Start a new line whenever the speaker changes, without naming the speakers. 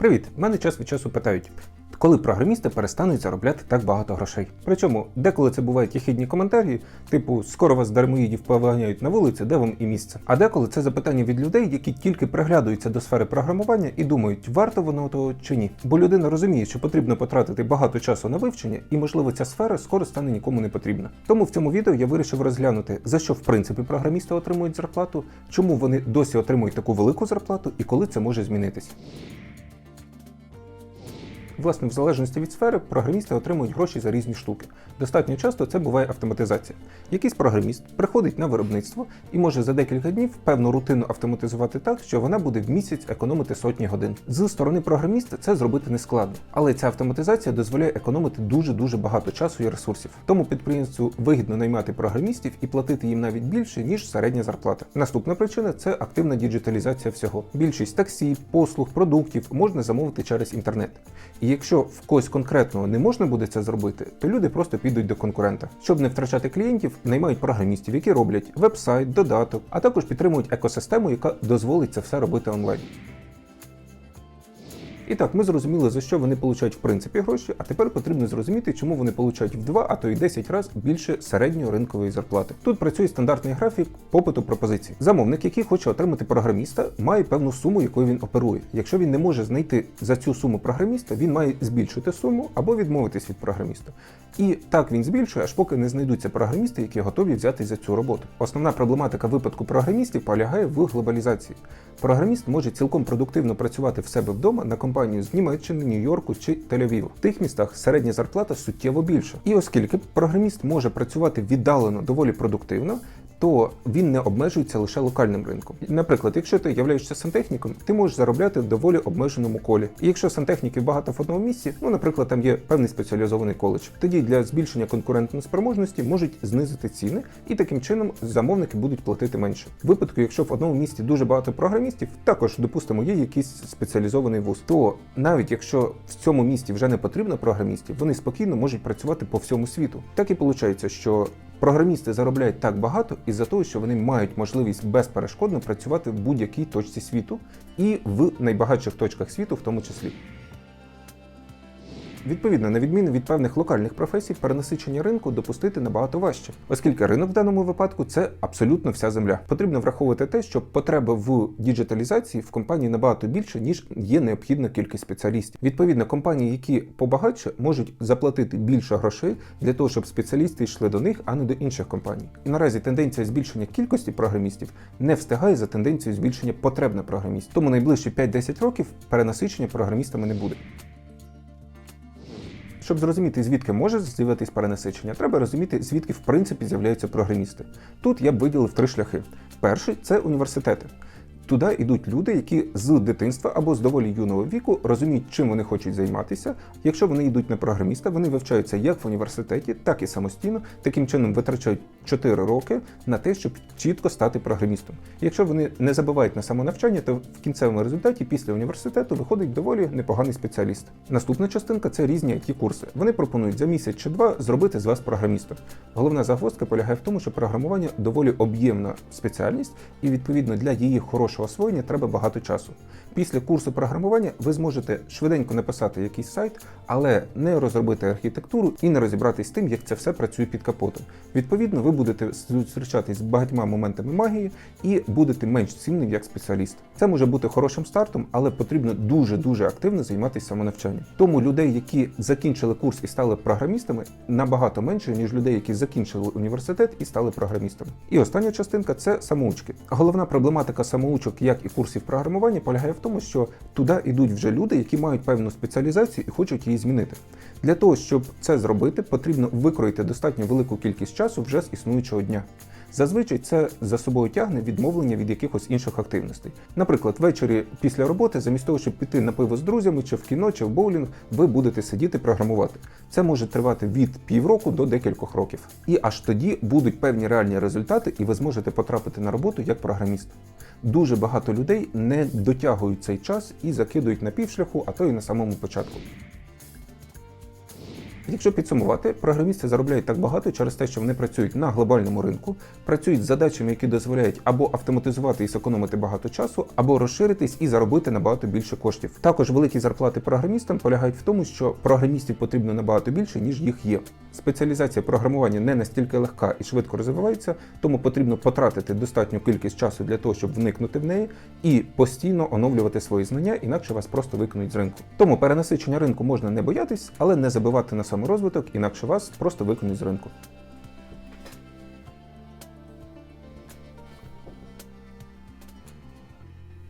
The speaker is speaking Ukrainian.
Привіт! Мене час від часу питають, коли програмісти перестануть заробляти так багато грошей. Причому деколи це бувають єхідні коментарі, типу скоро вас дармоїдів повиганяють на вулиці, де вам і місце. А деколи це запитання від людей, які тільки приглядаються до сфери програмування і думають, варто воно того чи ні. Бо людина розуміє, що потрібно потратити багато часу на вивчення, і можливо ця сфера скоро стане нікому не потрібна. Тому в цьому відео я вирішив розглянути, за що в принципі програмісти отримують зарплату, чому вони досі отримують таку велику зарплату і коли це може змінитись. Власне, в залежності від сфери, програмісти отримують гроші за різні штуки. Достатньо часто це буває автоматизація. Якийсь програміст приходить на виробництво і може за декілька днів певну рутину автоматизувати так, що вона буде в місяць економити сотні годин. З сторони програміста це зробити не складно, але ця автоматизація дозволяє економити дуже дуже багато часу і ресурсів. Тому підприємству вигідно наймати програмістів і платити їм навіть більше ніж середня зарплата. Наступна причина це активна діджиталізація всього. Більшість таксі, послуг, продуктів можна замовити через інтернет. І якщо в когось конкретного не можна буде це зробити, то люди просто підуть до конкурента. Щоб не втрачати клієнтів, наймають програмістів, які роблять веб-сайт, додаток, а також підтримують екосистему, яка дозволить це все робити онлайн. І так, ми зрозуміли, за що вони получають в принципі гроші, а тепер потрібно зрозуміти, чому вони получають в 2, а то й 10 разів більше середньої ринкової зарплати. Тут працює стандартний графік попиту пропозицій. Замовник, який хоче отримати програміста, має певну суму, якою він оперує. Якщо він не може знайти за цю суму програміста, він має збільшити суму або відмовитись від програміста. І так він збільшує, аж поки не знайдуться програмісти, які готові взяти за цю роботу. Основна проблематика випадку програмістів полягає в глобалізації. Програміст може цілком продуктивно працювати в себе вдома на компанію з Німеччини, Нью-Йорку чи Тель-Авіву. В тих містах середня зарплата суттєво більша. І оскільки програміст може працювати віддалено доволі продуктивно, то він не обмежується лише локальним ринком. Наприклад, якщо ти являєшся сантехніком, ти можеш заробляти в доволі обмеженому колі. І якщо сантехніків багато в одному місці, ну, наприклад, там є певний спеціалізований коледж, тоді для збільшення конкурентної спроможності можуть знизити ціни, і таким чином замовники будуть платити менше. В випадку, якщо в одному місті дуже багато програмістів, також допустимо, є якийсь спеціалізований вуз, то навіть якщо в цьому місті вже не потрібно програмістів, вони спокійно можуть працювати по всьому світу. Так і виходить, що Програмісти заробляють так багато із-за того, що вони мають можливість безперешкодно працювати в будь-якій точці світу і в найбагатших точках світу, в тому числі. Відповідно, на відміну від певних локальних професій, перенасичення ринку допустити набагато важче, оскільки ринок в даному випадку це абсолютно вся земля. Потрібно враховувати те, що потреба в діджиталізації в компанії набагато більше, ніж є необхідна кількість спеціалістів. Відповідно, компанії, які побагатше, можуть заплатити більше грошей для того, щоб спеціалісти йшли до них, а не до інших компаній. І наразі тенденція збільшення кількості програмістів не встигає за тенденцією збільшення потреб на програмістів. Тому найближчі 5-10 років перенасичення програмістами не буде. Щоб зрозуміти, звідки може з'явитись перенасичення, треба розуміти, звідки в принципі з'являються програмісти. Тут я б виділив три шляхи. Перший це університети. Туди йдуть люди, які з дитинства або з доволі юного віку розуміють, чим вони хочуть займатися. Якщо вони йдуть на програміста, вони вивчаються як в університеті, так і самостійно. Таким чином витрачають 4 роки на те, щоб чітко стати програмістом. Якщо вони не забувають на самонавчання, то в кінцевому результаті після університету виходить доволі непоганий спеціаліст. Наступна частинка це різні it курси. Вони пропонують за місяць чи два зробити з вас програміста. Головна загвоздка полягає в тому, що програмування доволі об'ємна спеціальність, і відповідно для її хорошого освоєння треба багато часу. Після курсу програмування ви зможете швиденько написати якийсь сайт, але не розробити архітектуру і не розібратись з тим, як це все працює під капотом. Відповідно, ви будете зустрічатись з багатьма моментами магії і будете менш цінним як спеціаліст. Це може бути хорошим стартом, але потрібно дуже дуже активно займатися самонавчанням. Тому людей, які закінчили курс і стали програмістами, набагато менше ніж людей, які закінчили університет і стали програмістами. І остання частинка це самоучки. Головна проблематика самоучок, як і курсів програмування, полягає в тому, що туди йдуть вже люди, які мають певну спеціалізацію і хочуть її змінити. Для того, щоб це зробити, потрібно викроїти достатньо велику кількість часу вже з існуючого дня. Зазвичай це за собою тягне відмовлення від якихось інших активностей. Наприклад, ввечері після роботи, замість того, щоб піти на пиво з друзями, чи в кіно, чи в боулінг, ви будете сидіти програмувати. Це може тривати від півроку до декількох років. І аж тоді будуть певні реальні результати, і ви зможете потрапити на роботу як програміст. Дуже багато людей не дотягують цей час і закидують на півшляху, а то і на самому початку. Якщо підсумувати, програмісти заробляють так багато через те, що вони працюють на глобальному ринку, працюють з задачами, які дозволяють або автоматизувати і зекономити багато часу, або розширитись і заробити набагато більше коштів. Також великі зарплати програмістам полягають в тому, що програмістів потрібно набагато більше, ніж їх є. Спеціалізація програмування не настільки легка і швидко розвивається, тому потрібно потратити достатню кількість часу для того, щоб вникнути в неї, і постійно оновлювати свої знання, інакше вас просто викинуть з ринку. Тому перенасичення ринку можна не боятись, але не забивати на саморозвиток, інакше вас просто викинуть з ринку.